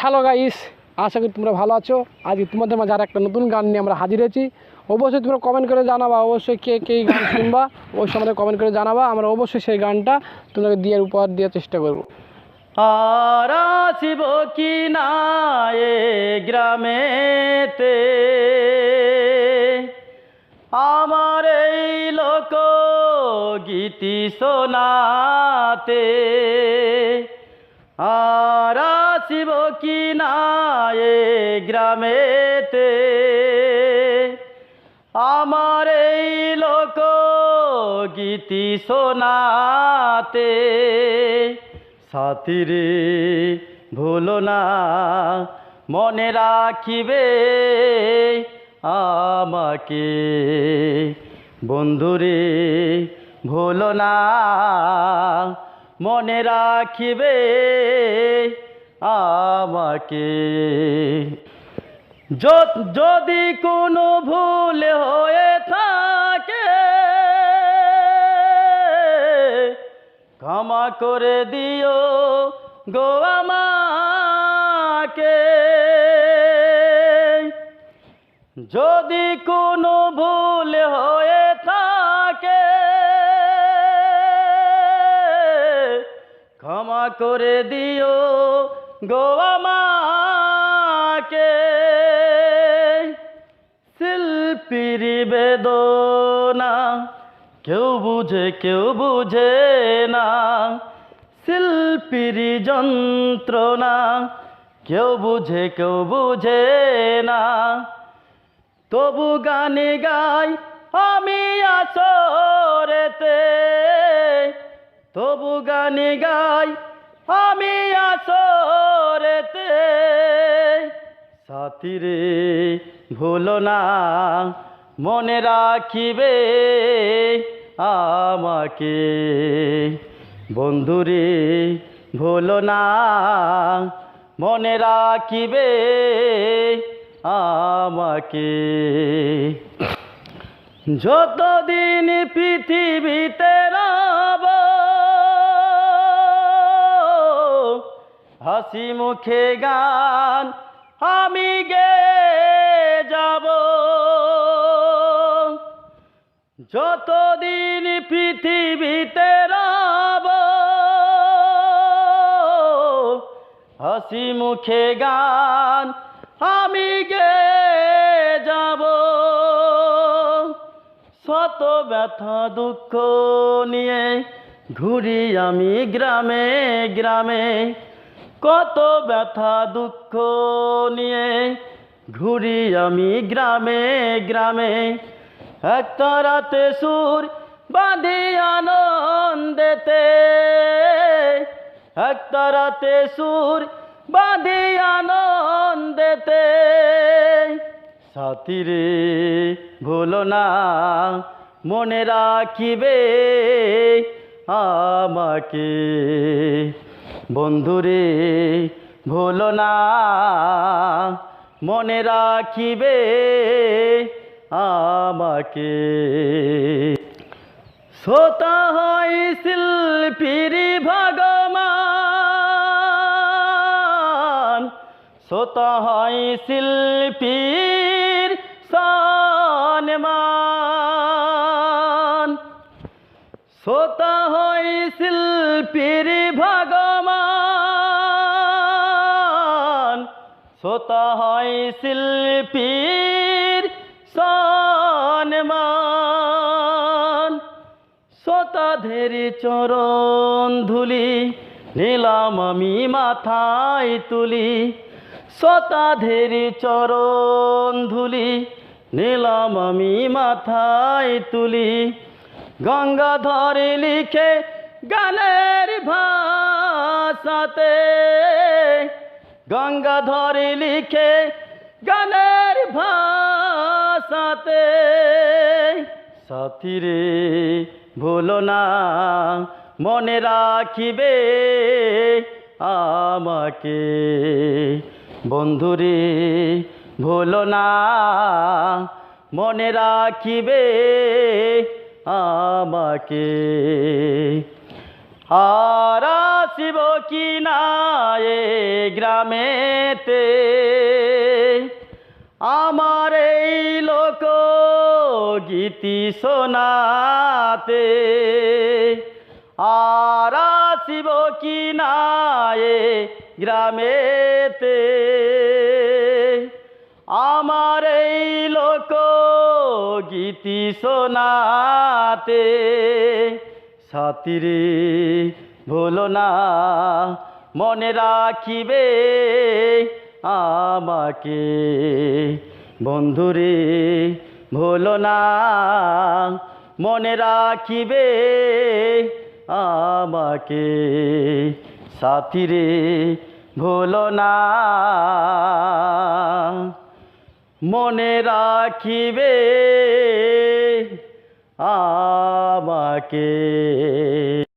Hello guys আশা করি তোমরা ভালো আছো। আজকে তোমাদের মাঝে আর একটা নতুন গান নিয়ে আমরা হাজির হয়েছি। অবশ্যই তোমরা কমেন্ট করে জানাবা। অবশ্যই কে কে গান শুনবা, অবশ্যই আমাদের কমেন্ট করে জানাবা। আমরা অবশ্যই সেই গানটা তোমাকে দিয়ে উপহার দেওয়ার চেষ্টা করব। আর আসিব কি না এ গ্রামেতে? আমার এই লোক গীতি শোনাতে। আর আসিব কি না এ গ্রামেতে? আমার এই লোক গীতি শোনাতে সাথীরে ভুলো না, মনে রাখিবে আমাকে। বন্ধুরে ভুলো না, মনে রাখিবে আমাকে। যদি কোনো ভুল হয়ে থাকে, ক্ষমা করে দিও গো আমাকে। যদি কোনো ভুল হয়ে থাকে, ক্ষমা করে দিও গো আমাকে শিল্পীর বেদনা, কেউ বুঝে কেউ বুঝে না। শিল্পীর যন্ত্রণা, কেউ বুঝে কেউ বুঝে না। তবু গানে গাই, আমি আসরেতে। তবু গানে গাই সাথীরে ভুলো না মনে রাখিবে আমাকে। বন্ধুরে, ভুলো না মনে রাখিবে আমাকে। যতদিন পৃথিবীতে রব, হাসি মুখে গান আমি গে যাব। যতদিন পৃথিবীতে রব হাসি মুখে গান আমি গে যাব। শত ব্যথা, দুঃখ নিয়ে ঘুরি আমি গ্রামে গ্রামে। কত ব্যথা দুঃখ নিয়ে ঘুরি আমি গ্রামে গ্রামে। একটা রাতে সুর বাঁধি আনন্দেতে। একটা রাতে সুর বাঁধি আনন্দেতে। সাথীরে ভুলো না, মনে রাখিবে আমাকে। বন্ধুরে ভুলো না মনে রাখিবে আমাকে। শ্রোতা হয় শিল্পীর ভগবান। শ্রোতা হয় শিল্পীর সম্মান। শ্রোতা হয় শিল্পীর ভগবান। শ্রোতা হয় শিল্পীর সম্মান। শ্রোতাধের চরণ ধুলি নিলাম আমি মাথায় তুলি। শ্রোতাধের চরণ ধুলি নিলাম আমি মাথায় তুলি। গঙ্গাধরে লিখে গানের ভাষাতে। গঙ্গাধরে লিখে গানের ভাষাতে। সাথীরে, ভুলো না, মনে রাখিবে আমাকে। বন্ধুরে, ভুলো না, মনে রাখিবে আমাকে। আর আসিব কি না গ্রামেতে? আমার এই লোক গীতি শোনাতে। আর আসিব কি না গ্রামেতে? আমার এই লোক গীতি শোনাতে, সাথীরে ভুলো না, মনে রাখিবে আমাকে। বন্ধুরে ভুলো না, মনে রাখিবে আমাকে। সাথীরে ভুলো না। মনে রাখিবে আমাকে।